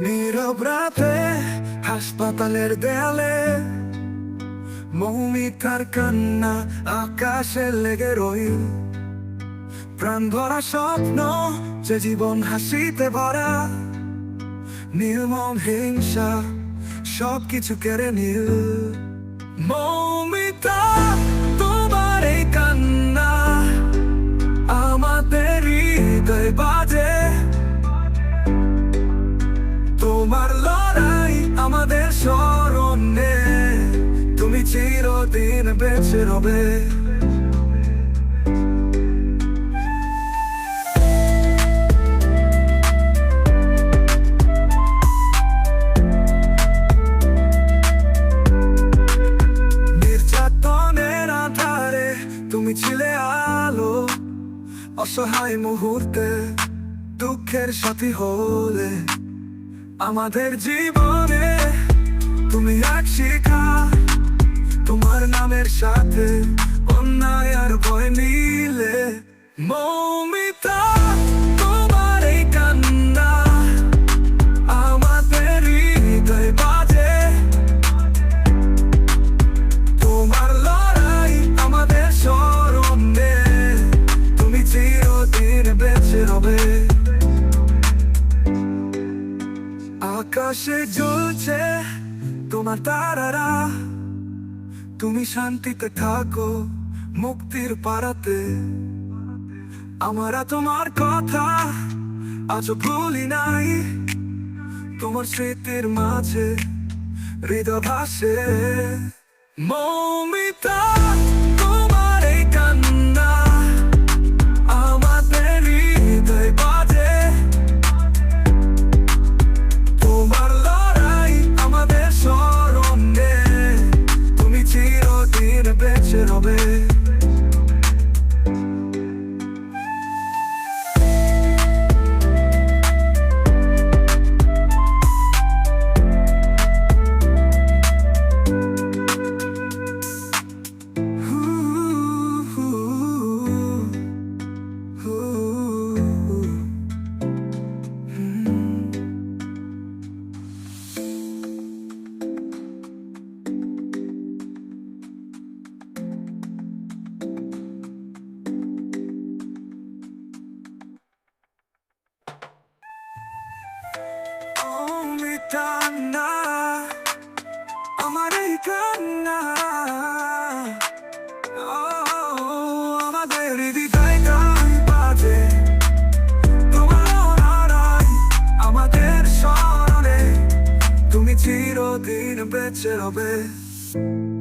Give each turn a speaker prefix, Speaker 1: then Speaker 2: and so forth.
Speaker 1: নীরব হাসপাতালের দেয়ালে মৌমিতার কান্না আকাশে লেগে রইল প্রাণ ভরা স্বপ্ন যে জীবন হাসিতে ভরা। নির্মম হিংসা সব কিছু কেড়ে নিল। মৌমিতা তোমার কান্না আমাদের বাজে। তোমার লড়াই আমাদের তুমি চিরদিন বেঁচে রবে। অসহায় মুহূর্তে দুঃখের সাথী হলে আমাদের জীবনে তুমি এক শিখা তোমার নামের সাথে অন্যায় আর ভয় নিলে মৌমিতা আকাশে জ্বলছে তোমার তারারা। তুমি শান্তিতে থাকো মুক্তির পাড়াতে। আমরা তোমার কথা আজ ভুলি নাই। তোমার স্মৃতির মাঝে হৃদয় ভাসে। মৌমিতা। বেঁচে স্মরণে তুমি চিরদিন বেঁচে রবে